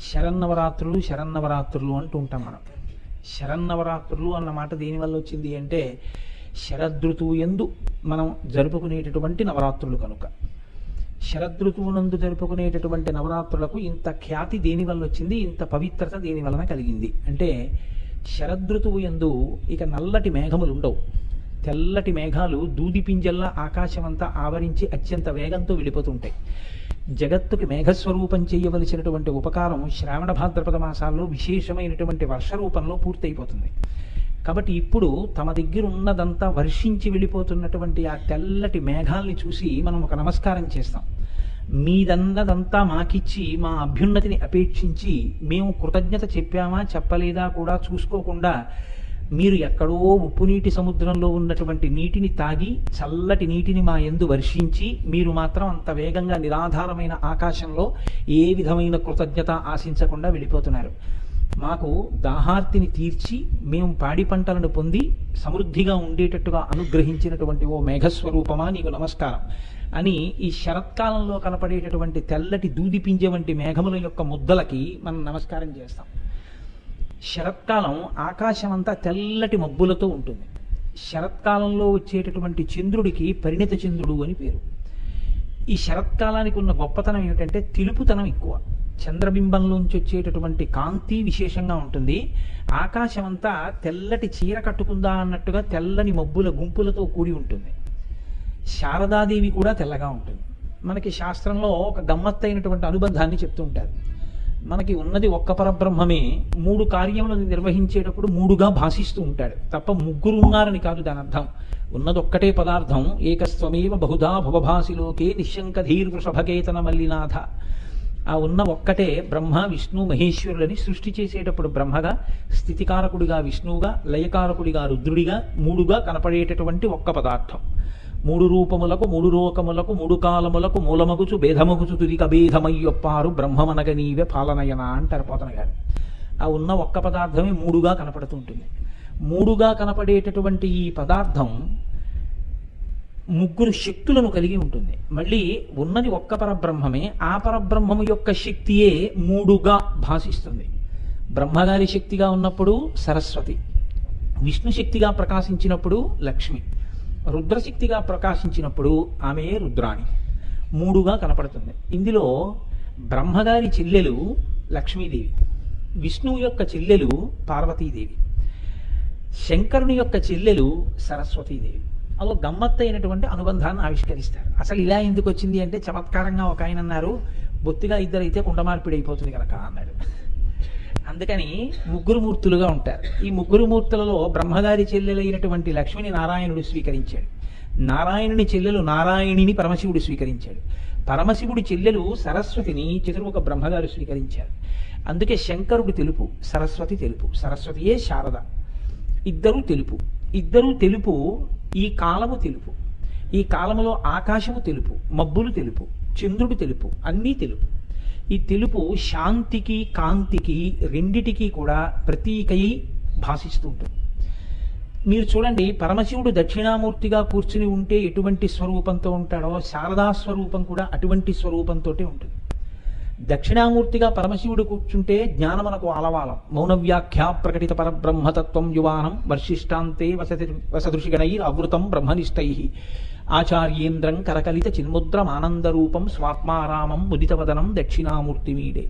శరన్నవరాత్రులు శరన్నవరాత్రులు అంటూ ఉంటాం మనం. శరన్నవరాత్రులు అన్న మాట దేనివల్ల వచ్చింది అంటే శరదృతువు ఎందు మనం జరుపుకునేటటువంటి నవరాత్రులు కనుక. శరదృతువునందు జరుపుకునేటటువంటి నవరాత్రులకు ఇంత ఖ్యాతి దేనివల్ల వచ్చింది? ఇంత పవిత్రత దేని వలన కలిగింది? అంటే శరదృతువు ఎందు ఇక నల్లటి మేఘములు ఉండవు. తెల్లటి మేఘాలు దూది పింజల్లా ఆకాశమంతా ఆవరించి అత్యంత వేగంతో వెళ్ళిపోతుంటాయి జగత్తుకి మేఘస్వరూపం చేయవలసినటువంటి ఉపకారం శ్రావణ భాద్రపద మాసాల్లో విశేషమైనటువంటి వర్ష రూపంలో పూర్తయిపోతుంది. కాబట్టి ఇప్పుడు తమ దగ్గర ఉన్నదంతా వర్షించి వెళ్ళిపోతున్నటువంటి ఆ తెల్లటి మేఘాల్ని చూసి మనం ఒక నమస్కారం చేస్తాం. మీదన్నదంతా మాకిచ్చి మా అభ్యున్నతిని అపేక్షించి మేము కృతజ్ఞత చెప్పామా చెప్పలేదా కూడా చూసుకోకుండా మీరు ఎక్కడో ఉప్పు నీటి సముద్రంలో ఉన్నటువంటి నీటిని తాగి చల్లటి నీటిని మా ఎందు వర్షించి మీరు మాత్రం అంత వేగంగా నిరాధారమైన ఆకాశంలో ఏ విధమైన కృతజ్ఞత ఆశించకుండా వెళ్ళిపోతున్నారు. మాకు దాహార్తిని తీర్చి మేము పాడి పంటలను పొంది సమృద్ధిగా ఉండేటట్టుగా అనుగ్రహించినటువంటి ఓ మేఘస్వరూపమా నీకు నమస్కారం అని ఈ శరత్కాలంలో కనపడేటటువంటి తెల్లటి దూదిపింజే వంటి మేఘముల యొక్క ముద్దలకి మనం నమస్కారం చేస్తాం. శరత్కాలం ఆకాశం అంతా తెల్లటి మబ్బులతో ఉంటుంది. శరత్కాలంలో వచ్చేటటువంటి చంద్రుడికి పరిణిత చంద్రుడు అని పేరు. ఈ శరత్కాలానికి ఉన్న గొప్పతనం ఏమిటంటే తెలుపుతనం ఎక్కువ. చంద్రబింబంలోంచి వచ్చేటటువంటి కాంతి విశేషంగా ఉంటుంది. ఆకాశం అంతా తెల్లటి చీర కట్టుకుందా అన్నట్టుగా తెల్లని మబ్బుల గుంపులతో కూడి ఉంటుంది. శారదాదేవి కూడా తెల్లగా ఉంటుంది. మనకి శాస్త్రంలో ఒక గమ్మత్తైనటువంటి అనుబంధాన్ని చెప్తూ ఉంటారు. మనకి ఉన్నది ఒక్క పరబ్రహ్మమే. మూడు కార్యములను నిర్వహించేటప్పుడు మూడుగా భాషిస్తూ ఉంటాడు. తప్ప ముగ్గురు ఉన్నారని కాదు దాని అర్థం. ఉన్నది ఒక్కటే పదార్థం. ఏకస్వమేవ బహుధా భవభాసిలోకే నిశంకధీర్ వృషభకేతన మల్లినాథ ఆ ఉన్న ఒక్కటే బ్రహ్మ విష్ణు మహేశ్వరులని సృష్టి చేసేటప్పుడు బ్రహ్మగా స్థితికారకుడిగా విష్ణువుగా లయకారకుడిగా రుద్రుడిగా మూడుగా కనపడేటటువంటి ఒక్క పదార్థం. మూడు రూపములకు మూడు లోకములకు మూడు కాలములకు మూలమగుచు భేదమగుచు తుదిక భేదమయ్యొప్పారు బ్రహ్మమనగ నీవే పాలనయన అంటారు పోతన గారు. ఆ ఉన్న ఒక్క పదార్థమే మూడుగా కనపడుతుంటుంది. మూడుగా కనపడేటటువంటి ఈ పదార్థం ముగ్గురు శక్తులను కలిగి ఉంటుంది. మళ్ళీ ఉన్నది ఒక్క పరబ్రహ్మమే ఆ పరబ్రహ్మము యొక్క శక్తియే మూడుగా భాషిస్తుంది. బ్రహ్మగారి శక్తిగా ఉన్నప్పుడు సరస్వతి విష్ణు శక్తిగా ప్రకాశించినప్పుడు లక్ష్మి. రుద్రశక్తిగా ప్రకాశించినప్పుడు ఆమె రుద్రాణి? మూడుగా కనపడుతుంది. ఇందులో బ్రహ్మగారి చెల్లెలు లక్ష్మీదేవి విష్ణువు యొక్క చెల్లెలు పార్వతీదేవి శంకరుని యొక్క చెల్లెలు సరస్వతీదేవి. అలా గమ్మత్తైనటువంటి అనుబంధాన్ని ఆవిష్కరిస్తారు. అసలు ఇలా ఎందుకు వచ్చింది అంటే చమత్కారంగా ఒక ఆయన అన్నారు బొత్తిగా ఇద్దరైతే కుండమార్పిడి అయిపోతుంది కనుక అన్నాడు. అందుకని ముగ్గురు మూర్తులుగా ఉంటారు. ఈ ముగ్గురు మూర్తులలో బ్రహ్మగారి చెల్లెలైనటువంటి లక్ష్మిని నారాయణుడు స్వీకరించాడు. నారాయణుని చెల్లెలు నారాయణిని పరమశివుడు స్వీకరించాడు. పరమశివుడి చెల్లెలు సరస్వతిని చతుర్ముఖ బ్రహ్మగారు స్వీకరించారు. అందుకే శంకరుడు తెలుపు సరస్వతి తెలుపు సరస్వతియే శారద. ఇద్దరు తెలుపు. ఇద్దరు తెలుపు ఈ కాలము తెలుపు. ఈ కాలములో ఆకాశము తెలుపు మబ్బులు తెలుపు చంద్రుడు తెలుపు అన్నీ తెలుపు. ఈ తెలుపు శాంతికి కాంతికి రెండిటికి కూడా ప్రతీకై భాషిస్తూ ఉంటుంది. మీరు చూడండి పరమశివుడు దక్షిణామూర్తిగా కూర్చుని ఉంటే ఎటువంటి స్వరూపంతో ఉంటాడో శారదా స్వరూపం కూడా అటువంటి స్వరూపంతో ఉంటుంది. దక్షిణామూర్తిగా పరమశివుడు కూర్చుంటే జ్ఞానమనకు ఆలవాలం మౌనవ్యాఖ్యా ప్రకటిత పరబ్రహ్మతత్వం యువానం వర్షిష్టాంతే వసతి వసదృషిగణై అవృతం బ్రహ్మనిష్టై. ఆచార్యేంద్రం కరకలిత చిన్ముద్రమానందరూపం స్వాత్మారామం ముదితవదనం దక్షిణామూర్తి మీడే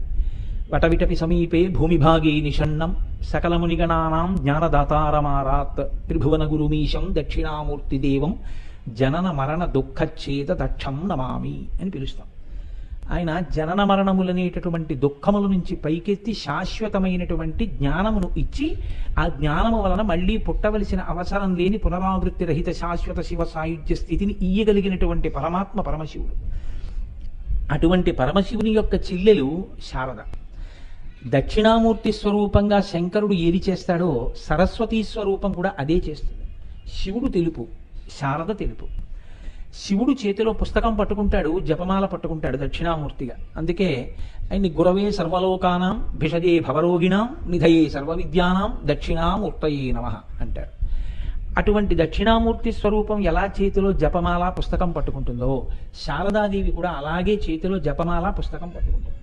వటవిటపి సమీపే భూమిభాగే నిషణ్ణం సకలమునిగణానాం జ్ఞానదాతారమారాత్ త్రిభువన గురుమీశం దక్షిణామూర్తిదేవం జనన మరణ దుఃఖచ్ఛేద దక్షం నమామి అని పిలుస్తాం. ఆయన జనన మరణములనేటటువంటి దుఃఖముల నుంచి పైకెత్తి శాశ్వతమైనటువంటి జ్ఞానమును ఇచ్చి ఆ జ్ఞానము వలన మళ్ళీ పుట్టవలసిన అవసరం లేని పునరావృత్తి రహిత శాశ్వత శివ సాయుధ్య స్థితిని ఇయ్యగలిగినటువంటి పరమాత్మ పరమశివుడు. అటువంటి పరమశివుని యొక్క చెల్లెలు శారద. దక్షిణామూర్తి స్వరూపంగా శంకరుడు ఏది చేస్తాడో సరస్వతీ స్వరూపం కూడా అదే చేస్తుంది. శివుడు తెలుపు శారద తెలుపు. శివుడు చేతిలో పుస్తకం పట్టుకుంటాడు జపమాల పట్టుకుంటాడు దక్షిణామూర్తిగా. అందుకే ఆయన్ని గురవే సర్వలోకానాం భిషజే భవరోగిణాం నిధయే సర్వ విద్యానాం దక్షిణామూర్తయే నమ అంటాడు అటువంటి దక్షిణామూర్తి స్వరూపం ఎలా చేతిలో జపమాల పుస్తకం పట్టుకుంటుందో శారదాదేవి కూడా అలాగే చేతిలో జపమాల పుస్తకం పట్టుకుంటుంది.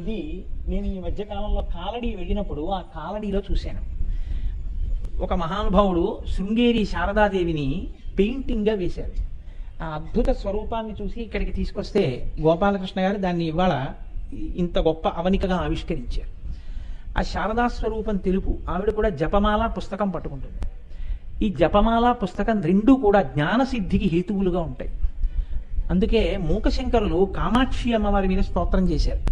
ఇది నేను ఈ మధ్యకాలంలో కాలడీ వెళ్ళినప్పుడు ఆ కాలడీలో చూశాను. ఒక మహానుభావుడు శృంగేరి శారదాదేవిని పెయింటింగ్గా వేశారు. ఆ అద్భుత స్వరూపాన్ని చూసి ఇక్కడికి తీసుకొస్తే గోపాలకృష్ణ గారు దాన్ని ఇవాళ ఇంత గొప్ప అవనికగా ఆవిష్కరించారు. ఆ శారదా స్వరూపం తెలుపు ఆవిడ కూడా జపమాల పుస్తకం పట్టుకుంటుంది. ఈ జపమాల పుస్తకం రెండూ కూడా జ్ఞానసిద్ధికి హేతువులుగా ఉంటాయి. అందుకే మూకశంకరులు కామాక్షి అమ్మవారి మీద స్తోత్రం చేశారు.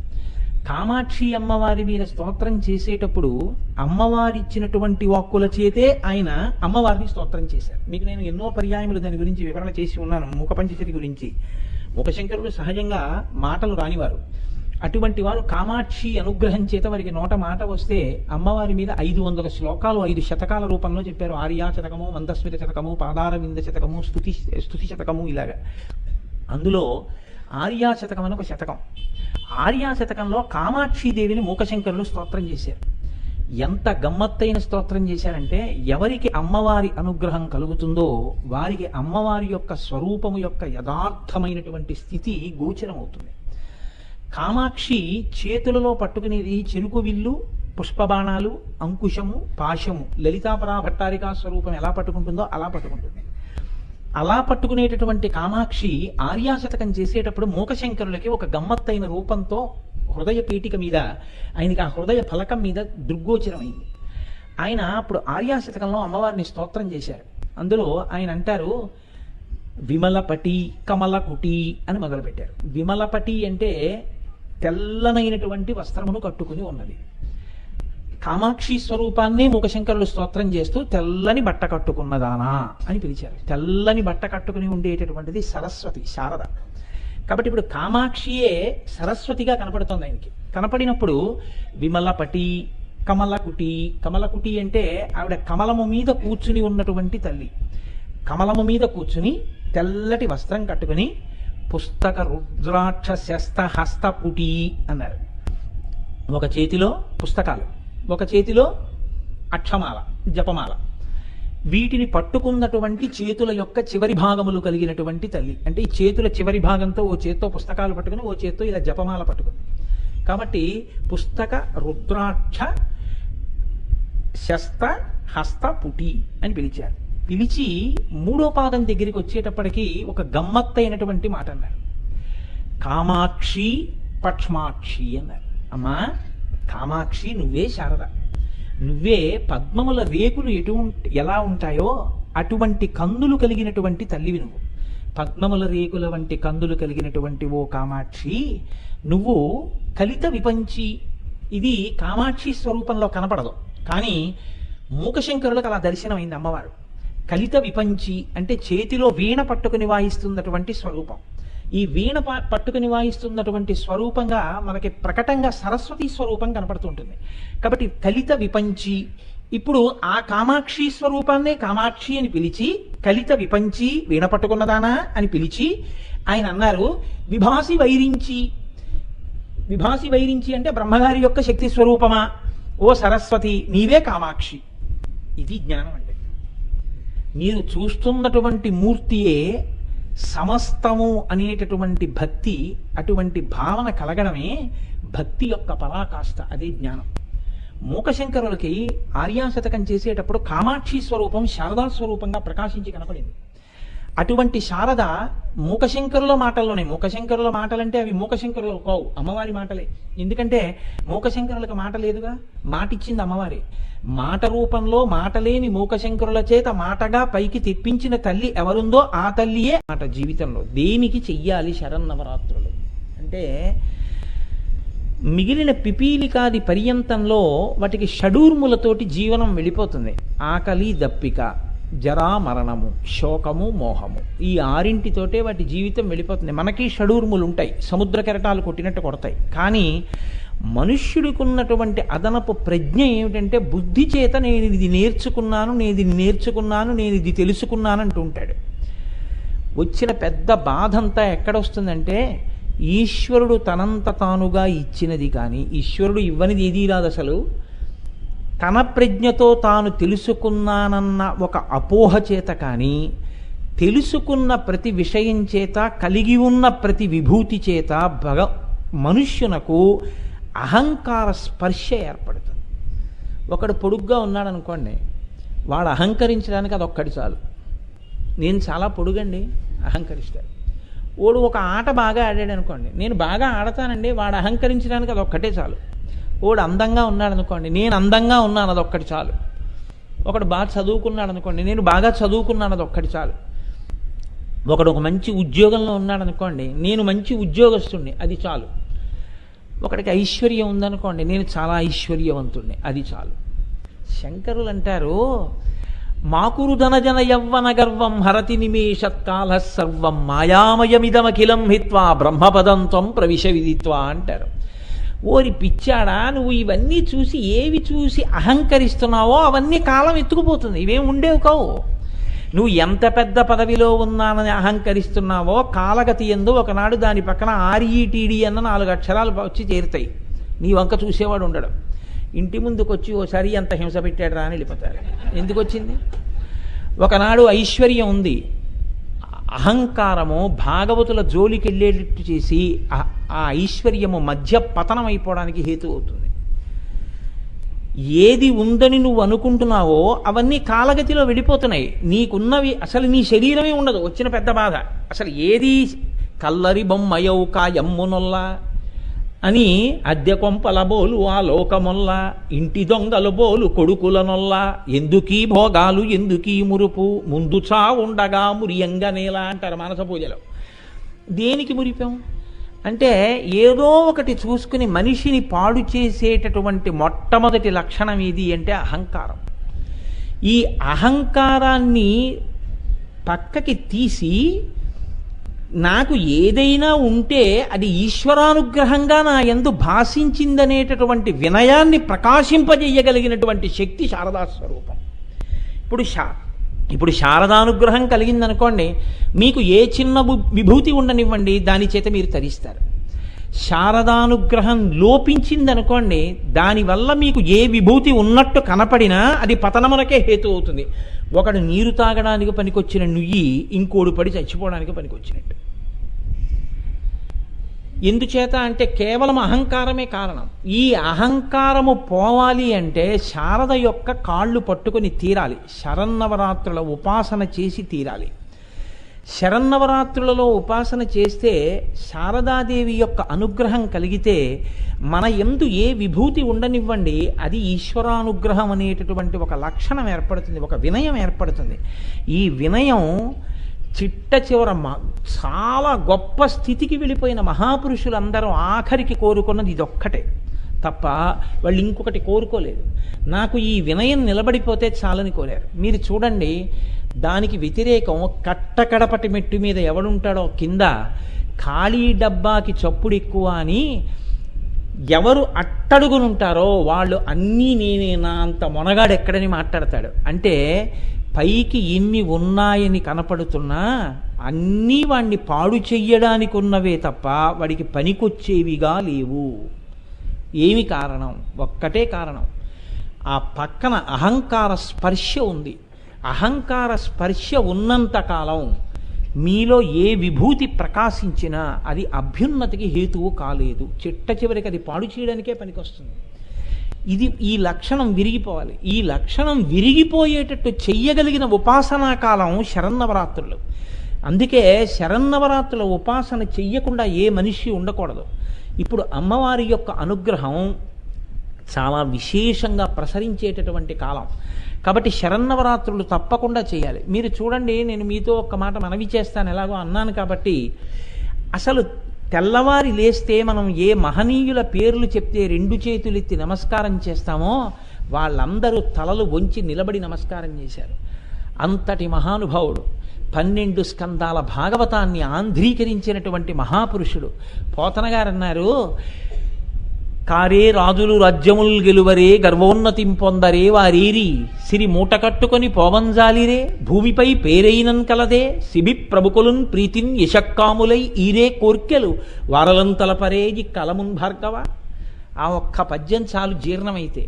కామాక్షి అమ్మవారి మీద స్తోత్రం చేసేటప్పుడు అమ్మవారి ఇచ్చినటువంటి వాక్కుల చేతే ఆయన అమ్మవారిని స్తోత్రం చేశారు. మీకు నేను ఎన్నో పర్యాయములు దాని గురించి వివరణ చేసి ఉన్నాను మూక పంచశతి గురించి. మూకశంకరులు సహజంగా మాటలు రానివారు. అటువంటి వారు కామాక్షి అనుగ్రహం చేత వారికి నోట మాట వస్తే అమ్మవారి మీద ఐదు వందల శ్లోకాలు ఐదు శతకాల రూపంలో చెప్పారు. ఆర్యా శతకము మందస్మిత శతకము పాదారవింద శతకము స్తుతి స్తుతి శతకము ఇలాగా. అందులో ఆర్యా శతకం అని ఒక శతకం. ఆర్యా శతకంలో కామాక్షి దేవిని మూకశంకరులు స్తోత్రం చేశారు. ఎంత గమ్మత్తైన స్తోత్రం చేశారంటే ఎవరికి అమ్మవారి అనుగ్రహం కలుగుతుందో వారికి అమ్మవారి యొక్క స్వరూపము యొక్క యథార్థమైనటువంటి స్థితి గోచరమవుతుంది. కామాక్షి చేతులలో పట్టుకునేది చెరుకు విల్లు పుష్పబాణాలు అంకుశము పాశము లలితాపరా భట్టారికా స్వరూపం ఎలా పట్టుకుంటుందో అలా పట్టుకుంటుంది. అలా పట్టుకునేటటువంటి కామాక్షి ఆర్యాశతకం చేసేటప్పుడు మూకశంకరులకి ఒక గమ్మత్తైన రూపంతో హృదయ పీఠిక మీద ఆయనకి ఆ హృదయ ఫలకం మీద దృగ్గోచరమైంది. ఆయన అప్పుడు ఆర్యాశతకంలో అమ్మవారిని స్తోత్రం చేశారు. అందులో ఆయన అంటారు విమలపటి కమలకుటి అని మొదలుపెట్టారు. విమలపటి అంటే తెల్లనైనటువంటి వస్త్రమును కట్టుకుని ఉన్నది. కామాక్షి స్వరూపాన్ని ముఖశంకరులు స్తోత్రం చేస్తూ తెల్లని బట్ట కట్టుకున్నదానా అని పిలిచారు. తెల్లని బట్ట కట్టుకుని ఉండేటటువంటిది సరస్వతి శారద. కాబట్టి ఇప్పుడు కామాక్షియే సరస్వతిగా కనపడుతుంది ఆయనకి. కనపడినప్పుడు విమలపటి కమలకుటి కమలకుటి అంటే ఆవిడ కమలము మీద కూర్చుని ఉన్నటువంటి తల్లి. కమలము మీద కూర్చుని తెల్లటి వస్త్రం కట్టుకుని పుస్తక రుద్రాక్ష శస్త హస్తపుటి అన్నారు. ఒక చేతిలో పుస్తకాలు. ఒక చేతిలో అక్షమాల జపమాల. వీటిని పట్టుకున్నటువంటి చేతుల యొక్క చివరి భాగములు కలిగినటువంటి తల్లి. అంటే ఈ చేతుల చివరి భాగంతో ఓ చేత్తో పుస్తకాలు పట్టుకుని ఓ చేత్తో ఇలా జపమాల పట్టుకుంది కాబట్టి పుస్తక రుద్రాక్ష శస్త హస్త పుటి అని పిలిచారు. పిలిచి మూడో పాదం దగ్గరికి వచ్చేటప్పటికి ఒక గమ్మత్తైనటువంటి మాట అన్నారు. కామాక్షి పక్ష్మాక్షి అన్నారు. అమ్మా కామాక్షి నువ్వే శారద. నువ్వే పద్మముల రేకులు ఎటు ఎలా ఉంటాయో అటువంటి కందులు కలిగినటువంటి తల్లివి నువ్వు. పద్మముల రేకుల వంటి కందులు కలిగినటువంటి ఓ కామాక్షి నువ్వు కలిత విపంచి ఇది కామాక్షి స్వరూపంలో కనపడదు. కానీ మూకశంకరులకు అలా దర్శనమైంది అమ్మవారు. కలిత విపంచి అంటే చేతిలో వీణ పట్టుకుని వాయిస్తున్నటువంటి స్వరూపం. ఈ వీణ ప- పట్టుకుని వాయిస్తున్నటువంటి స్వరూపంగా మనకి ప్రకటంగా సరస్వతి స్వరూపం కనపడుతుంటుంది. కాబట్టి కలిత విపంచి ఇప్పుడు ఆ కామాక్షి స్వరూపాన్నే కామాక్షి అని పిలిచి కలిత విపంచి వీణ పట్టుకున్నదానా అని పిలిచి ఆయన అన్నారు విభాసి వైరించి. విభాసి వైరించి అంటే బ్రహ్మగారి యొక్క శక్తి స్వరూపమా? ఓ సరస్వతి నీవే కామాక్షి. ఇది జ్ఞానం అంటే మీరు చూస్తున్నటువంటి మూర్తియే సమస్తము అనేటటువంటి భక్తి అటువంటి భావన కలగడమే భక్తి యొక్క పరాకాష్ట అదే జ్ఞానం. మూకశంకరులకి ఆర్యాశతకం చేసేటప్పుడు కామాక్షి స్వరూపం శారదా స్వరూపంగా ప్రకాశించి కనపడింది. అటువంటి శారద మూకశంకరుల మాటల్లోనే మూకశంకరుల మాటలంటే అవి మూకశంకరులు కావు అమ్మవారి మాటలే. ఎందుకంటే మూకశంకరులకు మాట లేదుగా? మాట ఇచ్చింది అమ్మవారే. మాట రూపంలో మాటలేని మూకశంకరుల చేత మాటగా పైకి తెప్పించిన తల్లి ఎవరుందో ఆ తల్లియే మాట జీవితంలో. దేనికి చెయ్యాలి శరన్నవరాత్రులు అంటే మిగిలిన పిపీలికాది పర్యంతంలో వాటికి షడూర్ములతోటి జీవనం వెళ్ళిపోతుంది. ఆకలి దప్పిక జరా మరణము శోకము మోహము. ఈ ఆరింటితోటే వాటి జీవితం వెళ్ళిపోతుంది. మనకి షడూర్ములు ఉంటాయి సముద్ర కెరటాలు కొట్టినట్టు కొడతాయి. కానీ మనుష్యుడికి ఉన్నటువంటి అదనపు ప్రజ్ఞ ఏమిటంటే బుద్ధి చేత నేను ఇది నేర్చుకున్నాను నేను ఇది నేర్చుకున్నాను నేను ఇది తెలుసుకున్నాను అంటూ ఉంటాడు. వచ్చిన పెద్ద బాధ అంతా ఎక్కడొస్తుందంటే ఈశ్వరుడు తనంత తానుగా ఇచ్చినది కానీ ఈశ్వరుడు ఇవ్వనిది ఏదీ రాదు అసలు. తన ప్రజ్ఞతో తాను తెలుసుకున్నానన్న ఒక అపోహ చేత కానీ తెలుసుకున్న ప్రతి విషయం చేత కలిగి ఉన్న ప్రతి విభూతి చేత భగ మనుష్యునకు అహంకార స్పర్శ ఏర్పడుతుంది. ఒకడు పొడుగ్గా ఉన్నాడు అనుకోండి వాడు అహంకరించడానికి అదొక్కటి చాలు. నేను చాలా పొడుగండి అహంకరిస్తాడు. వాడు ఒక ఆట బాగా ఆడాడు అనుకోండి నేను బాగా ఆడతానండి వాడు అహంకరించడానికి అదొక్కటే చాలు. వాడు అందంగా ఉన్నాడు అనుకోండి నేను అందంగా ఉన్నాను అదొక్కటి చాలు. ఒకడు బాగా చదువుకున్నాడు అనుకోండి నేను బాగా చదువుకున్నాను అదొక్కటి చాలు. ఒకడు ఒక మంచి ఉద్యోగంలో ఉన్నాడు అనుకోండి నేను మంచి ఉద్యోగస్తుడిని అది చాలు. ఒకడికి ఐశ్వర్యం ఉందనుకోండి నేను చాలా ఐశ్వర్యవంతుణ్ణి. అది చాలు. శంకరులు అంటారు మాకురు ధనజన యవ్వన గర్వం హరతి నిమేషత్కాల సర్వం మాయామయమిదమఖిలం హిత్వా బ్రహ్మపదం త్వం ప్రవిశ విదిత్వా అంటారు. ఓరి పిచ్చాడా నువ్వు ఇవన్నీ చూసి ఏవి చూసి అహంకరిస్తున్నావో అవన్నీ కాలం ఎత్తుకుపోతుంది. ఇవేం ఉండేవి కావు. నువ్వు ఎంత పెద్ద పదవిలో ఉన్నానని అహంకరిస్తున్నావో కాలగతి ఎందు ఒకనాడు దాని పక్కన ఆర్ఈటీడీ అన్న నాలుగు అక్షరాలు వచ్చి చేరుతాయి. నీ వంక చూసేవాడు ఉండడం. ఇంటి ముందుకు వచ్చి ఓసారి ఎంత హింస పెట్టాడు రా అని వెళ్ళిపోతారు ఎందుకు వచ్చింది ఒకనాడు ఐశ్వర్యం ఉంది. అహంకారము భాగవతుల జోలికి వెళ్ళేటట్టు చేసి ఆ- ఆ ఐశ్వర్యము మధ్య పతనం అయిపోవడానికి హేతు అవుతుంది. ఏది ఉందని నువ్వు అనుకుంటున్నావో అవన్నీ కాలగతిలో వెళ్ళిపోతున్నాయి నీకున్నవి అసలు నీ శరీరమే ఉండదు. వచ్చిన పెద్ద బాధ. అసలు ఏది కల్లరి బొమ్మయౌ కాయమ్మునొల్లా అని అద్దె కొంపల బోలు ఆ లోకమొల్ల ఇంటి దొంగల బోలు కొడుకులనొల్లా ఎందుకీ భోగాలు ఎందుకీ మురుపు ముందు చా ఉండగా మురియంగా నేల అంటారు మానస పూజలో. దేనికి మురిపాం? అంటే ఏదో ఒకటి చూసుకుని మనిషిని పాడు చేసేటటువంటి మొట్టమొదటి లక్షణం ఏది అంటే అహంకారం. ఈ అహంకారాన్ని పక్కకి తీసి నాకు ఏదైనా ఉంటే అది ఈశ్వరానుగ్రహంగా నా ఎందు భాషించిందనేటటువంటి వినయాన్ని ప్రకాశింపజేయగలిగినటువంటి శక్తి శారదా స్వరూపం. ఇప్పుడు శా ఇప్పుడు శారదానుగ్రహం కలిగిందనుకోండి మీకు ఏ చిన్న విభూతి ఉండనివ్వండి దాని చేత మీరు తరిస్తారు. శారదానుగ్రహం లోపించిందనుకోండి దానివల్ల మీకు ఏ విభూతి ఉన్నట్టు కనపడినా అది పతనమునకే హేతు అవుతుంది. ఒకడు నీరు తాగడానికి పనికొచ్చిన నుయ్యి ఇంకోడు పడి చచ్చిపోవడానికి పనికొచ్చినట్టు. ఎందుచేత అంటే కేవలం అహంకారమే కారణం. ఈ అహంకారము పోవాలి అంటే శారద యొక్క కాళ్ళు పట్టుకొని తీరాలి. శరన్నవరాత్రుల ఉపాసన చేసి తీరాలి. శరన్నవరాత్రులలో ఉపాసన చేస్తే శారదాదేవి యొక్క అనుగ్రహం కలిగితే మన ఎందు ఏ విభూతి ఉండనివ్వండి అది ఈశ్వరానుగ్రహం అనేటటువంటి ఒక లక్షణం ఏర్పడుతుంది ఒక వినయం ఏర్పడుతుంది. ఈ వినయం చిట్ట చివర చాలా గొప్ప స్థితికి వెళ్ళిపోయిన మహాపురుషులందరూ ఆఖరికి కోరుకున్నది ఇదొక్కటే. తప్ప వాళ్ళు ఇంకొకటి కోరుకోలేదు. నాకు ఈ వినయం నిలబడిపోతే చాలని కోరారు. మీరు చూడండి దానికి వ్యతిరేకం కట్టకడపటి మెట్టు మీద ఎవడుంటాడో కింద ఖాళీ డబ్బాకి చప్పుడు ఎక్కువ అని ఎవరు అట్టడుగునుంటారో వాళ్ళు అన్నీ నేనేనా అంత మొనగాడు ఎక్కడని మాట్లాడతాడు. అంటే పైకి ఇన్ని ఉన్నాయని కనపడుతున్నా అన్నీ వాణ్ణి పాడు చెయ్యడానికి ఉన్నవే తప్ప వాడికి పనికొచ్చేవిగా లేవు. ఏమి కారణం? ఒక్కటే కారణం. ఆ పక్కన అహంకార స్పర్శ ఉంది. అహంకార స్పర్శ ఉన్నంత కాలం మీలో ఏ విభూతి ప్రకాశించినా అది అభ్యున్నతికి హేతువు కాలేదు. చిట్ట చివరికి అది పాడు చేయడానికే పనికొస్తుంది. ఇది ఈ లక్షణం విరిగిపోవాలి. ఈ లక్షణం విరిగిపోయేటట్టు చెయ్యగలిగిన ఉపాసనా కాలం శరన్నవరాత్రులు. అందుకే శరన్నవరాత్రుల ఉపాసన చెయ్యకుండా ఏ మనిషి ఉండకూడదు. ఇప్పుడు అమ్మవారి యొక్క అనుగ్రహం చాలా విశేషంగా ప్రసరించేటటువంటి కాలం. కాబట్టి శరన్నవరాత్రులు తప్పకుండా చేయాలి. మీరు చూడండి నేను మీతో ఒక మాట మనవి చేస్తాను ఎలాగో అన్నాను కాబట్టి అసలు తెల్లవారి లేస్తే మనం ఏ మహనీయుల పేర్లు చెప్తే రెండు చేతులు ఎత్తి నమస్కారం చేస్తామో వాళ్ళందరూ తలలు వంచి నిలబడి నమస్కారం చేశారు. అంతటి మహానుభావుడు పన్నెండు స్కందాల భాగవతాన్ని ఆంధ్రీకరించినటువంటి మహాపురుషుడు. పోతనగారు అన్నారు కారే రాజులు రాజ్యముల్ గెలువరే గర్వోన్నతింపొందరే వారేరి. సిరి మూట కట్టుకొని పోవంజాలిరే భూమిపై పేరైనన్ కలదే. సిబి ప్రభుకులున్ ప్రీతిన్ యశక్కాములై ఈరే కోర్కెలు. వారలంతలపరే కలమున్ భార్గవ. ఆ ఒక్క పద్యం చాలు జీర్ణమైతే.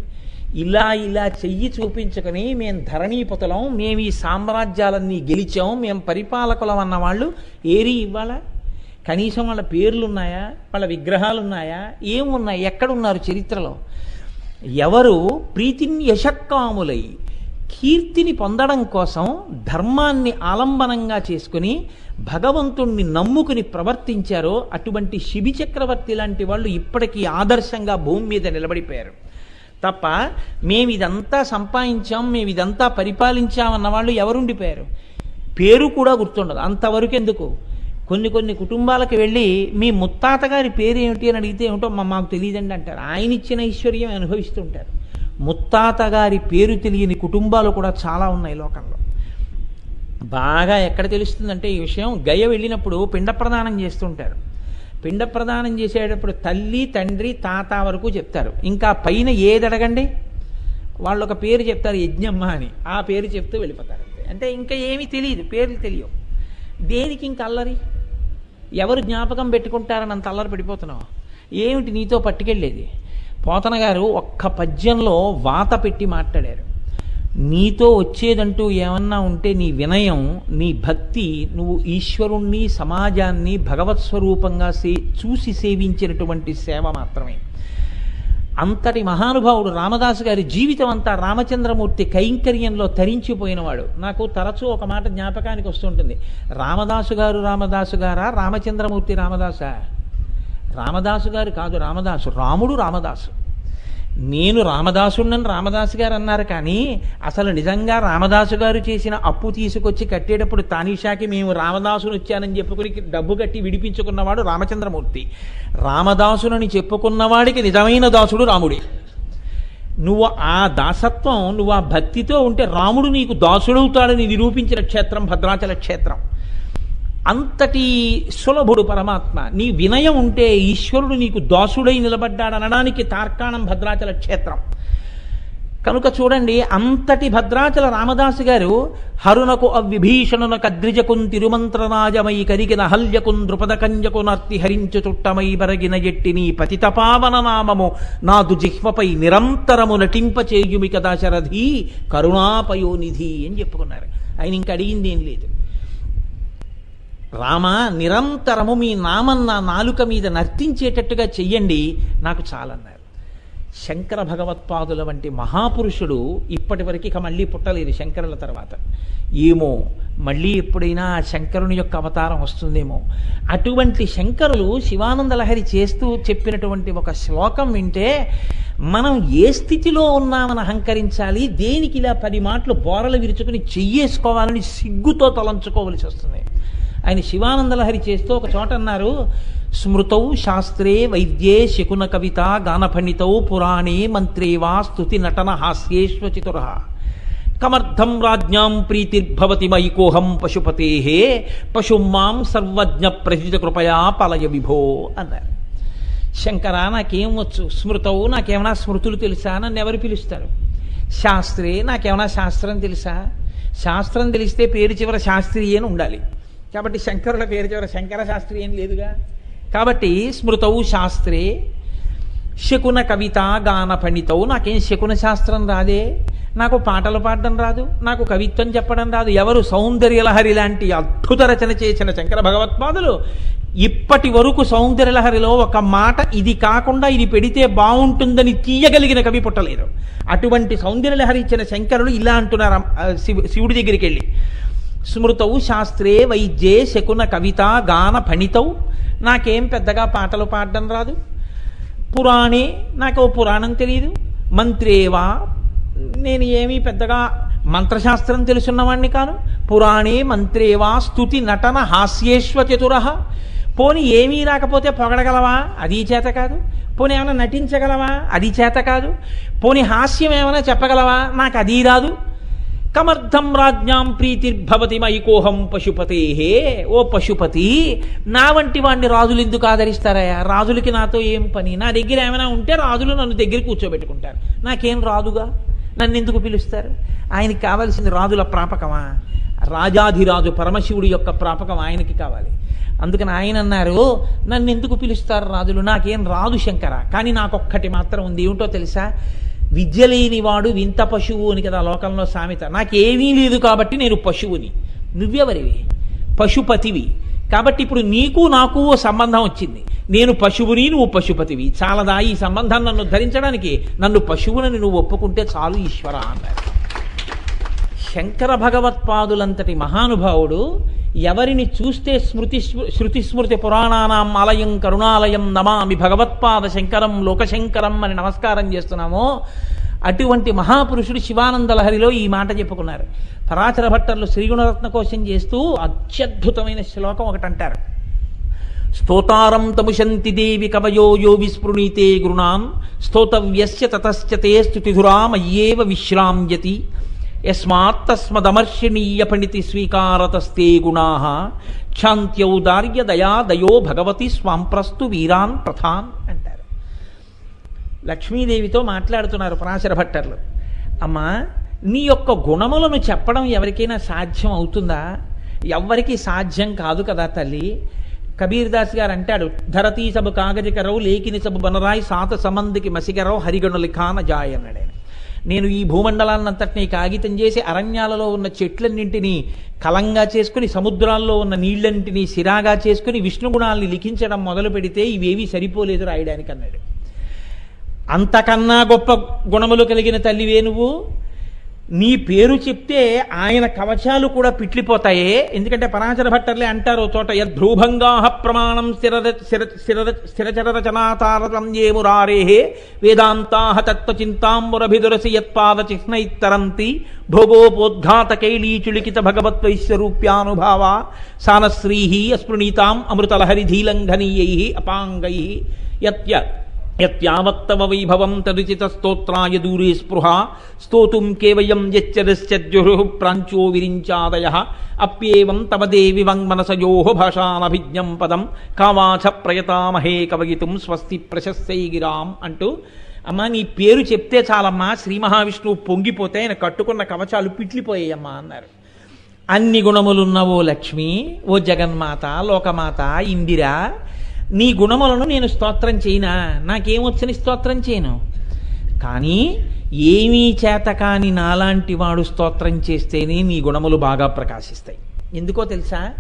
ఇలా ఇలా చెయ్యి చూపించుకొని మేం ధరణీపతులం మేము ఈ సామ్రాజ్యాలన్నీ గెలిచాం మేం పరిపాలకులం అన్నవాళ్ళు ఏరి ఇవ్వాలా? కనీసం వాళ్ళ పేర్లు ఉన్నాయా వాళ్ళ విగ్రహాలు ఉన్నాయా ఏమున్నాయి? ఎక్కడున్నారు చరిత్రలో? ఎవరు ప్రీతిని యశక్కాములై కీర్తిని పొందడం కోసం ధర్మాన్ని ఆలంబనంగా చేసుకుని భగవంతుణ్ణి నమ్ముకుని ప్రవర్తించారో అటువంటి శిబి చక్రవర్తి లాంటి వాళ్ళు ఇప్పటికీ ఆదర్శంగా భూమి మీద నిలబడిపోయారు. తప్ప మేము ఇదంతా సంపాదించాం మేము ఇదంతా పరిపాలించామన్న వాళ్ళు ఎవరుండిపోయారు? పేరు కూడా గుర్తుండదు. అంతవరకు ఎందుకు కొన్ని కొన్ని కుటుంబాలకు వెళ్ళి మీ ముత్తాత గారి పేరు ఏమిటి అని అడిగితే ఏమిటో మాకు తెలియదండి అంటారు. ఆయన ఇచ్చిన ఐశ్వర్యం అనుభవిస్తుంటారు. ముత్తాత గారి పేరు తెలియని కుటుంబాలు కూడా చాలా ఉన్నాయి లోకంలో. బాగా ఎక్కడ తెలుస్తుందంటే ఈ విషయం గయ వెళ్ళినప్పుడు పిండ ప్రదానం చేస్తుంటారు. పిండ ప్రదానం చేసేటప్పుడు తల్లి తండ్రి తాత వరకు చెప్తారు. ఇంకా పైన ఏది అడగండి? వాళ్ళు ఒక పేరు చెప్తారు యజ్ఞమ్మ అని. ఆ పేరు చెప్తూ వెళ్ళిపోతారు అంటే ఇంకా ఏమీ తెలియదు పేర్లు తెలియవు. దేనికి ఇంకా అల్లరి? ఎవరు జ్ఞాపకం పెట్టుకుంటారని అంత అల్లరి పడిపోతున్నావు? ఏమిటి నీతో పట్టుకెళ్ళేది? పోతన గారు ఒక్క పద్యంలో వాత పెట్టి మాట్లాడారు. నీతో వచ్చేదంటూ ఏమన్నా ఉంటే నీ వినయం నీ భక్తి నువ్వు ఈశ్వరుణ్ణి సమాజాన్ని భగవత్ స్వరూపంగా సే చూసి సేవించినటువంటి సేవ మాత్రమే. అంతటి మహానుభావుడు రామదాసు గారి జీవితం అంతా రామచంద్రమూర్తి కైంకర్యంలో తరించిపోయినవాడు. నాకు తరచూ ఒక మాట జ్ఞాపకానికి వస్తుంటుంది. రామదాసు గారు రామదాసు గారా? రామచంద్రమూర్తి రామదాసా? రామదాసు గారు కాదు రామదాసు. రాముడు రామదాసు. నేను రామదాసుడినని రామదాసు గారు అన్నారు కానీ అసలు నిజంగా రామదాసు గారు చేసిన అప్పు తీసుకొచ్చి కట్టేటప్పుడు తానీషాకి మేము రామదాసుని వచ్చానని చెప్పుకుని డబ్బు కట్టి విడిపించుకున్నవాడు రామచంద్రమూర్తి. రామదాసునని చెప్పుకున్నవాడికి నిజమైన దాసుడు రాముడే. నువ్వు ఆ దాసత్వం నువ్వు ఆ భక్తితో ఉంటే రాముడు నీకు దాసుడవుతాడని నిరూపించిన క్షేత్రం భద్రాచల క్షేత్రం. అంతటి సులభుడు పరమాత్మ. నీ వినయం ఉంటే ఈశ్వరుడు నీకు దాసుడై నిలబడ్డాడనడానికి తార్కాణం భద్రాచల క్షేత్రం. కనుక చూడండి అంతటి భద్రాచల రామదాసు గారు హరునకు అవిభీషణున కద్రిజకున్ తిరుమంత్రనాజమై కరిగిన హల్యకున్ ద్రుపద నర్తి హరించు చుట్టమై బరగిన ఎట్టి నీ పతితపావన నామము నాదు జిహ్వపై నిరంతరము నటింపచేయుమి కదా శరధి కరుణాపయోనిధి అని చెప్పుకున్నారు. ఆయన ఇంక అడిగింది ఏం లేదు. రామ నిరంతరము మీ నామం నా నాలుక మీద నర్తించేటట్టుగా చెయ్యండి. నాకు చాలన్నారు. శంకర భగవత్పాదుల వంటి మహాపురుషుడు ఇప్పటి వరకు ఇక మళ్ళీ పుట్టలేదు శంకరుల తర్వాత. ఏమో మళ్ళీ ఎప్పుడైనా శంకరుని యొక్క అవతారం వస్తుందేమో. అటువంటి శంకరులు శివానంద లహరి చేస్తూ చెప్పినటువంటి ఒక శ్లోకం వింటే మనం ఏ స్థితిలో ఉన్నామని అహంకరించాలి దేనికి ఇలా పది మాటలు బోరలు విరుచుకుని చెయ్యేసుకోవాలని సిగ్గుతో తలంచుకోవలసి వస్తుంది. ఆయన శివానందలహరి చేస్తూ ఒక చోట అన్నారు స్మృతౌ శాస్త్రే వైద్యే శకున కవిత గానఫణితౌ పురాణే మంత్రే వా స్తుతి నటన హాస్యేశ్వచితుర కమర్థం రాజ్ఞాం ప్రీతిర్భవతి మైకోహం పశుపతే. పశుం మాం సర్వజ్ఞ ప్రసిద్ధ కృపయా పలయ విభో అన్నారు. శంకర నాకేం వచ్చు? స్మృతవు నాకేమైనా స్మృతులు తెలుసా? నన్ను ఎవరు పిలుస్తారు? శాస్త్రే నాకేమైనా శాస్త్రం తెలుసా? శాస్త్రం తెలిస్తే పేరు చివర శాస్త్రీయ అని ఉండాలి. కాబట్టి శంకరుల పేరు చివర శంకర శాస్త్రి ఏం లేదుగా. కాబట్టి స్మృతవు శాస్త్రే శకున కవిత గాన పండితవు నాకేం శకున శాస్త్రం రాదే? నాకు పాటలు పాడడం రాదు నాకు కవిత్వం చెప్పడం రాదు. ఎవరు సౌందర్యలహరి లాంటి అద్భుత రచన చేసిన శంకర భగవత్పాదులు ఇప్పటి వరకు సౌందర్యలహరిలో ఒక మాట ఇది కాకుండా ఇది పెడితే బాగుంటుందని తీయగలిగిన కవి పుట్టలేరు అటువంటి సౌందర్యలహరి ఇచ్చిన శంకరులు ఇలా అంటున్నారు శివు శివుడి దగ్గరికి వెళ్ళి. స్మృతవు శాస్త్రే వైద్యే శకున కవిత గాన ఫణితౌ. నాకేం పెద్దగా పాటలు పాడడం రాదు. పురాణే నాకు ఓ పురాణం తెలియదు మంత్రేవా నేను ఏమీ పెద్దగా మంత్రశాస్త్రం తెలుసున్నవాణ్ణి కాను. పురాణే మంత్రేవా స్తుతి నటన హాస్యేశ్వ చతుర. పోని ఏమీ రాకపోతే పొగడగలవా? అది చేత కాదు. పోనీ ఏమైనా నటించగలవా? అది చేత కాదు. పోని హాస్యం ఏమైనా చెప్పగలవా? నాకు అది రాదు. కమర్థం రాజ్ఞాం ప్రీతిర్భవతి మైకోహం పశుపతే ఓ పశుపతి నా వంటి వాడిని రాజులు ఎందుకు ఆదరిస్తారయ్యా రాజులకి నాతో ఏం పని? నా దగ్గర ఏమైనా ఉంటే రాజులు నన్ను దగ్గర కూర్చోబెట్టుకుంటారు. నాకేం రాదుగా? నన్ను ఎందుకు పిలుస్తారు? ఆయనకి కావాల్సింది రాజుల ప్రాపకమా? రాజాధిరాజు పరమశివుడి యొక్క ప్రాపకం ఆయనకి కావాలి. అందుకని ఆయన అన్నారు నన్ను ఎందుకు పిలుస్తారు రాజులు? నాకేం రాదు శంకర. కానీ నాకొక్కటి మాత్రం ఉంది. ఏమిటో తెలుసా? విద్య లేనివాడు వింత పశువు అని కదా లోకంలో సామెత. నాకేమీ లేదు కాబట్టి నేను పశువుని. నువ్వెవరివి? పశుపతివి. కాబట్టి ఇప్పుడు నీకు నాకు సంబంధం వచ్చింది. నేను పశువుని నువ్వు పశుపతివి. చాలదా ఈ సంబంధం నన్ను ధరించడానికి? నన్ను పశువునని నువ్వు ఒప్పుకుంటే చాలు ఈశ్వర అన్నారు. శంకర భగవత్పాదులంతటి మహానుభావుడు ఎవరిని చూస్తే స్మృతి శృతి స్మృతి పురాణానాం ఆలయం కరుణాలయం నమామి భగవత్పాద శంకరం లోకశంకరం అని నమస్కారం చేస్తున్నామో అటువంటి మహాపురుషుడు శివానంద లహరిలో ఈ మాట చెప్పుకున్నారు. పరాచర భట్టర్లు శ్రీగుణరత్న కోసం చేస్తూ అత్యద్భుతమైన శ్లోకం ఒకటి అంటారు స్తోతారం తముశంతి దేవి కవయో యో విస్పృణీతే గురుణాం స్తోతవ్యస్య తతశ్చ తే స్తుతిధురామయ్యేవ విశ్రామ్యతి యస్మాత్తస్మదమర్షిణీయ పణితి స్వీకారతస్తే గుణా. క్షాంత్యౌదార్య దయా దయో భగవతి స్వాంప్రస్తు వీరాన్ ప్రథాన్ అంటారు. లక్ష్మీదేవితో మాట్లాడుతున్నారు పరాశర భట్టర్లు. అమ్మా నీ యొక్క గుణములను చెప్పడం ఎవరికైనా సాధ్యం అవుతుందా? ఎవ్వరికీ సాధ్యం కాదు కదా తల్లి. కబీర్దాస్ గారు అంటాడు ధరతీ సబు కాగజకరవు లేకిని సబు బనరాయి సాత సమందికి మసిగరవు హరిగణులి ఖాన జాయ్ అన్నాడు నేను ఈ భూమండలాన్నంతటినీ కాగితం చేసి అరణ్యాలలో ఉన్న చెట్లన్నింటినీ కలంగా చేసుకుని సముద్రాల్లో ఉన్న నీళ్ళన్నింటినీ సిరాగా చేసుకుని విష్ణు గుణాల్ని లిఖించడం మొదలు పెడితే ఇవేవి సరిపోలేదు రాయడానికి అన్నాడు. అంతకన్నా గొప్ప గుణములు కలిగిన తల్లివే నువ్వు. నీ పేరు చెప్తే ఆయన కవచాలు కూడా పిట్లిపోతాయే. ఎందుకంటే పరాచర భట్టర్లే అంటారు చోట యద్భ్రూభంగాహ ప్రమాణం స్థిర స్థిర స్థిర స్థిరచరరచనాతారతం ఏ మురారే వేదాంతా తత్వచింతాంబురభిదురసి యత్పాద చిహ్నైత్తరంతి భోగోపోద్ఘాత కైలీచులికిత భగవత్వైశ్వరూప్యానుభావ సానశ్రీహి అస్పృణీతాం అమృతలహరిధీలంఘనీయై అపాంగై యత్య యత్యావత్తవ వైభవం తరుచిత స్తోత్రాయ దూరే స్పృహ స్తోతుం కేవయం యచ్చరిశ్చర్జుహు ప్రాంచో విరించాదయ అప్యేవం తవ దేవి వంగ్మనసయో భాషానభిజ్ఞం పదం కావాచ ప్రయతామహే కవయితుం స్వస్తి ప్రశస్తై గిరాం అంటూ అమ్మా నీ పేరు చెప్తే చాలమ్మా శ్రీ మహావిష్ణువు పొంగిపోతే ఆయన కట్టుకున్న కవచాలు పిట్లిపోయాయమ్మా అన్నారు. అన్ని గుణములున్న ఓ లక్ష్మి ఓ జగన్మాత లోకమాత ఇందిరా నీ గుణములను నేను స్తోత్రం చేయనా నాకేమొచ్చని స్తోత్రం చేయను. కానీ ఏమీ చేత కాని నాలాంటి వాడు స్తోత్రం చేస్తేనే నీ గుణములు బాగా ప్రకాశిస్తాయి. ఎందుకో తెలుసా?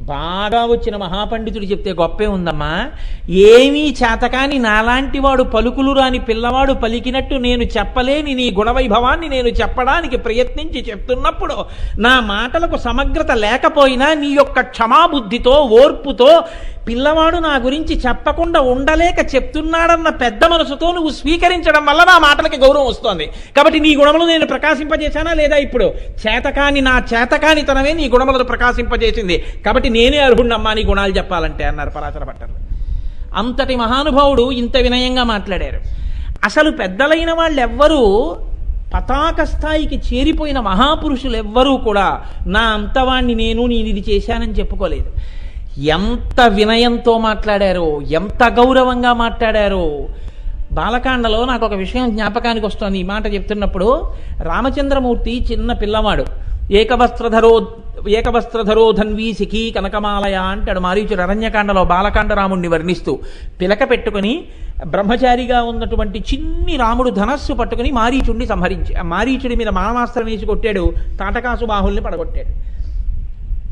బాగా వచ్చిన మహాపండితుడు చెప్తే గొప్పే ఉందమ్మా. ఏమీ చేతకాని నాలాంటి వాడు పలుకులు రాని పిల్లవాడు పలికినట్టు నేను చెప్పలేని నీ గుణవైభవాన్ని నేను చెప్పడానికి ప్రయత్నించి చెప్తున్నప్పుడు నా మాటలకు సమగ్రత లేకపోయినా నీ యొక్క క్షమాబుద్ధితో ఓర్పుతో పిల్లవాడు నా గురించి చెప్పకుండా ఉండలేక చెప్తున్నాడన్న పెద్ద మనసుతో నువ్వు స్వీకరించడం వల్ల నా మాటలకి గౌరవం వస్తోంది. కాబట్టి నీ గుణములు నేను ప్రకాశింపజేశానా లేదా ఇప్పుడు? చేతకాని నా చేతకానితనమే నీ గుణములను ప్రకాశింపజేసింది. కాబట్టి నేనే అర్హుణ్ణమ్మా నీ గుణాలు చెప్పాలంటే అన్నారు పరాశర భట్టర్లు అంతటి మహానుభావుడు ఇంత వినయంగా మాట్లాడారు. అసలు పెద్దలైన వాళ్ళెవ్వరూ పతాక స్థాయికి చేరిపోయిన మహాపురుషులు ఎవ్వరూ కూడా నా అంతవాణ్ణి నేను నేను ఇది చేశానని చెప్పుకోలేదు. ఎంత వినయంతో మాట్లాడారో ఎంత గౌరవంగా మాట్లాడారో. బాలకాండలో నాకు ఒక విషయం జ్ఞాపకానికి వస్తుంది. ఈ మాట చెప్తున్నప్పుడు రామచంద్రమూర్తి చిన్న పిల్లవాడు. ఏకవస్త్రధరో ఏకవస్త్రధరో ధన్వీ సిఖి కనకమాలయ అంటాడు మారీచుడు అరణ్యకాండలో బాలకాండ రాముణ్ణి వర్ణిస్తూ. పిలక పెట్టుకుని బ్రహ్మచారిగా ఉన్నటువంటి చిన్ని రాముడు ధనస్సు పట్టుకుని మారీచుడిని సంహరించి ఆ మారీచుడి మీద మానమాస్త్రం వేసి కొట్టాడు. తాటకాసు బాహుల్ని పడగొట్టాడు.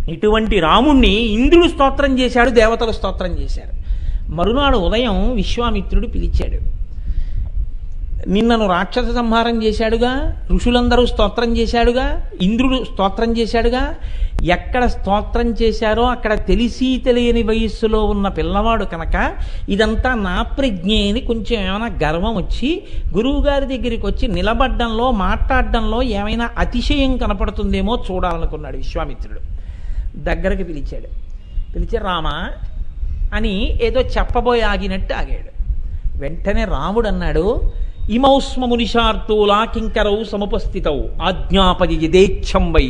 ఇటువంటి రాముణ్ణి ఇంద్రుడు స్తోత్రం చేశాడు దేవతలు స్తోత్రం చేశారు. మరునాడు ఉదయం విశ్వామిత్రుడు పిలిచాడు. నిన్నను రాక్షస సంహారం చేశాడుగా ఋషులందరూ స్తోత్రం చేశాడుగా ఇంద్రుడు స్తోత్రం చేశాడుగా ఎక్కడ స్తోత్రం చేశారో అక్కడ తెలిసి తెలియని వయస్సులో ఉన్న పిల్లవాడు కనుక ఇదంతా నా ప్రజ్ఞే అని కొంచెం ఏమైనా గర్వం వచ్చి గురువుగారి దగ్గరికి వచ్చి నిలబడ్డంలో మాట్లాడడంలో ఏమైనా అతిశయం కనపడుతుందేమో చూడాలనుకున్నాడు విశ్వామిత్రుడు. దగ్గరకు పిలిచాడు. పిలిచి రామా అని ఏదో చెప్పబోయి ఆగినట్టు ఆగాడు. వెంటనే రాముడు అన్నాడు ఇమౌస్మ మునిషార్తూలా కింకరౌ సముపస్థితౌ ఆజ్ఞాపది యథేచ్ఛం వై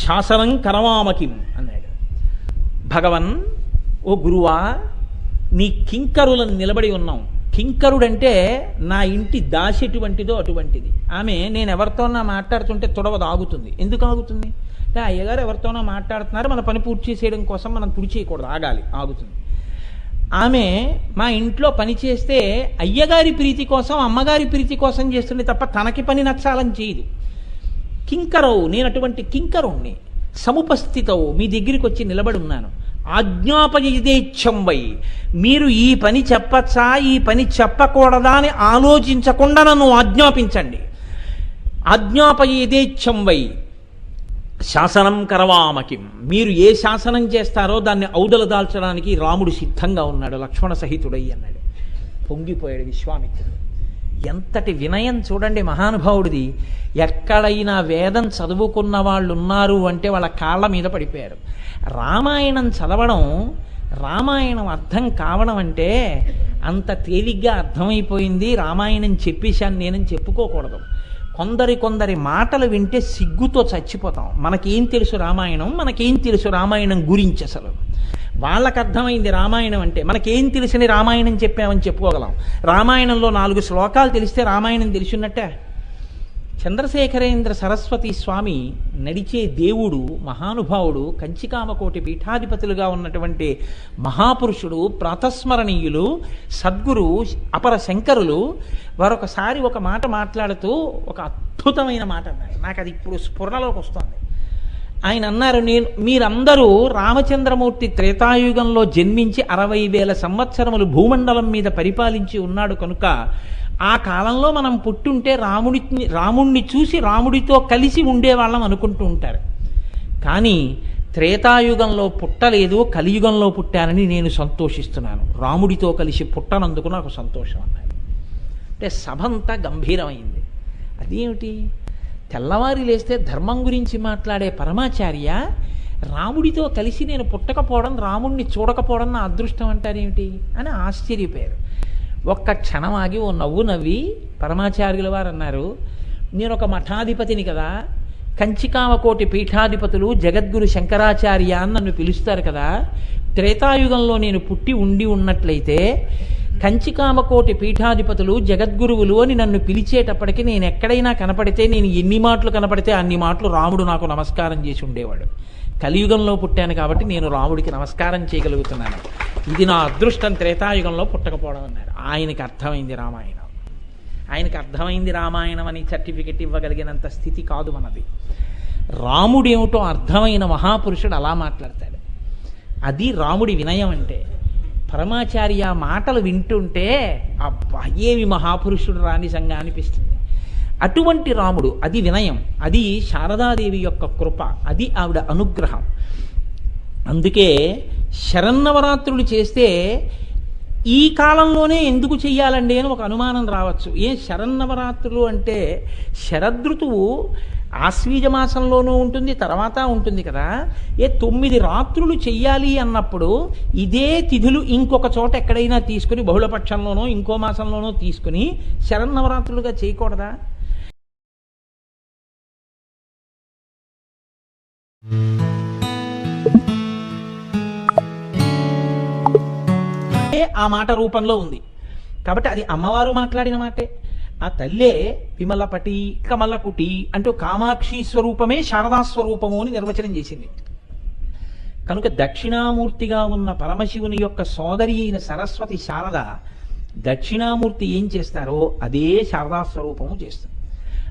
శాసనం కరవామకిం అన్నాడు. భగవన్ ఓ గురువా నీ కింకరులను నిలబడి ఉన్నాం. కింకరుడంటే నా ఇంటి దాసి ఎటువంటిదో అటువంటిది. ఆమె నేను ఎవరితోనా మాట్లాడుతుంటే తొడవదు ఆగుతుంది ఎందుకు ఆగుతుంది? అంటే అయ్యగారు ఎవరితోనో మాట్లాడుతున్నారు. మన పని పూర్తి చేసేయడం కోసం మనం తుడిచేయకూడదు ఆగాలి. ఆగుతుంది. ఆమె మా ఇంట్లో పని చేస్తే అయ్యగారి ప్రీతి కోసం అమ్మగారి ప్రీతి కోసం చేస్తుంది తప్ప తనకి పని నచ్చాలని చేయదు. కింకరవు. నేను అటువంటి కింకరుణ్ణి. సముపస్థితవు. మీ దగ్గరికి వచ్చి నిలబడి ఉన్నాను. ఆజ్ఞాపయదేచ్ఛం వై. మీరు ఈ పని చెప్పచ్చా? ఈ పని చెప్పకూడదా అని ఆలోచించకుండా నన్ను ఆజ్ఞాపించండి. ఆజ్ఞాపయదేచ్ఛం వై. శాసనం కరవామకిం మీరు ఏ శాసనం చేస్తారో దాన్ని ఔదల దాల్చడానికి రాముడు సిద్ధంగా ఉన్నాడు లక్ష్మణ సహితుడై అన్నాడు. పొంగిపోయాడు విశ్వామిత్రుడు. ఎంతటి వినయం చూడండి మహానుభావుడిది. ఎక్కడైనా వేదం చదువుకున్న వాళ్ళు ఉన్నారు అంటే వాళ్ళ కాళ్ళ మీద పడిపోయారు. రామాయణం చదవడం రామాయణం అర్థం కావడం అంటే అంత తేలిగ్గా అర్థమైపోయింది. రామాయణం చెప్పేశాను నేనని చెప్పుకోకూడదు. కొందరి కొందరి మాటలు వింటే సిగ్గుతో చచ్చిపోతాం. మనకేం తెలుసు రామాయణం? మనకేం తెలుసు రామాయణం గురించి అసలు? వాళ్ళకు అర్థమైంది రామాయణం అంటే మనకేం తెలిసిన రామాయణం చెప్పామని చెప్పుకోగలం. రామాయణంలో నాలుగు శ్లోకాలు తెలిస్తే రామాయణం తెలిసినట్టే. చంద్రశేఖరేంద్ర సరస్వతి స్వామి నడిచే దేవుడు మహానుభావుడు కంచికామకోటి పీఠాధిపతులుగా ఉన్నటువంటి మహాపురుషుడు ప్రాతస్మరణీయులు సద్గురు అపర శంకరులు వారొకసారి ఒక మాట మాట్లాడుతూ ఒక అద్భుతమైన మాట అన్నారు. నాకు అది ఇప్పుడు స్ఫురణలోకి వస్తుంది. ఆయన అన్నారు నేను మీరందరూ రామచంద్రమూర్తి త్రేతాయుగంలో జన్మించి అరవై వేల సంవత్సరములు భూమండలం మీద పరిపాలించి ఉన్నాడు కనుక ఆ కాలంలో మనం పుట్టుంటే రాముడి రాముణ్ణి చూసి రాముడితో కలిసి ఉండేవాళ్ళం అనుకుంటూ ఉంటారు. కానీ త్రేతాయుగంలో పుట్టలేదు కలియుగంలో పుట్టానని నేను సంతోషిస్తున్నాను. రాముడితో కలిసి పుట్టనందుకు నాకు సంతోషం అన్నాడు. అంటే సభంతా గంభీరమైంది. అదేమిటి? తెల్లవారి లేస్తే ధర్మం గురించి మాట్లాడే పరమాచార్య రాముడితో కలిసి నేను పుట్టకపోవడం రాముడిని చూడకపోవడం నా అదృష్టం అంటారేమిటి? అని ఆశ్చర్యపోయారు. ఒక్క క్షణం ఆగి ఓ నవ్వు నవ్వి పరమాచార్యుల వారు అన్నారు నేను ఒక మఠాధిపతిని కదా. కంచికామకోటి పీఠాధిపతులు జగద్గురు శంకరాచార్య అని నన్ను పిలుస్తారు కదా. త్రేతాయుగంలో నేను పుట్టి ఉండి ఉన్నట్లయితే కంచికామకోటి పీఠాధిపతులు జగద్గురువులు అని నన్ను పిలిచేటప్పటికి నేను ఎక్కడైనా కనపడితే నేను ఎన్ని మాటలు కనపడితే అన్ని మాటలు రాముడు నాకు నమస్కారం చేసి ఉండేవాడు. కలియుగంలో పుట్టాను కాబట్టి నేను రాముడికి నమస్కారం చేయగలుగుతున్నాను. ఇది నా అదృష్టం త్రేతాయుగంలో పుట్టకపోవడం అన్నారు. ఆయనకి అర్థమైంది రామాయణం. ఆయనకి అర్థమైంది రామాయణం అని సర్టిఫికెట్ ఇవ్వగలిగినంత స్థితి కాదు మనది. రాముడేమిటో అర్థమైన మహాపురుషుడు అలా మాట్లాడతాడు. అది రాముడి వినయం అంటే. పరమాచార్య మాటలు వింటుంటే అబ్బా ఏమి మహాపురుషుడు రాని సంగా అనిపిస్తుంది. అటువంటి రాముడు అది వినయం అది శారదాదేవి యొక్క కృప అది ఆవిడ అనుగ్రహం. అందుకే శరన్నవరాత్రులు చేస్తే ఈ కాలంలోనే ఎందుకు చెయ్యాలండి అని ఒక అనుమానం రావచ్చు. ఏ శరన్నవరాత్రులు అంటే శరదృతువు ఆశ్వీజ మాసంలోనూ ఉంటుంది తర్వాత ఉంటుంది కదా. ఏ తొమ్మిది రాత్రులు చెయ్యాలి అన్నప్పుడు ఇదే తిథులు ఇంకొక చోట ఎక్కడైనా తీసుకుని బహుళపక్షంలోనో ఇంకో మాసంలోనో తీసుకుని శరన్నవరాత్రులుగా చేయకూడదా? ఆ మాట రూపంలో ఉంది. కాబట్టి అది అమ్మవారు మాట్లాడిన మాటే. ఆ తల్లే విమలపటి కమలకుటి అంటూ కామాక్షి స్వరూపమే శారదా స్వరూపము అని నిర్వచనం చేసింది. కనుక దక్షిణామూర్తిగా ఉన్న పరమశివుని యొక్క సోదరి అయిన సరస్వతి శారద దక్షిణామూర్తి ఏం చేస్తారో అదే శారదా స్వరూపము చేస్తుంది.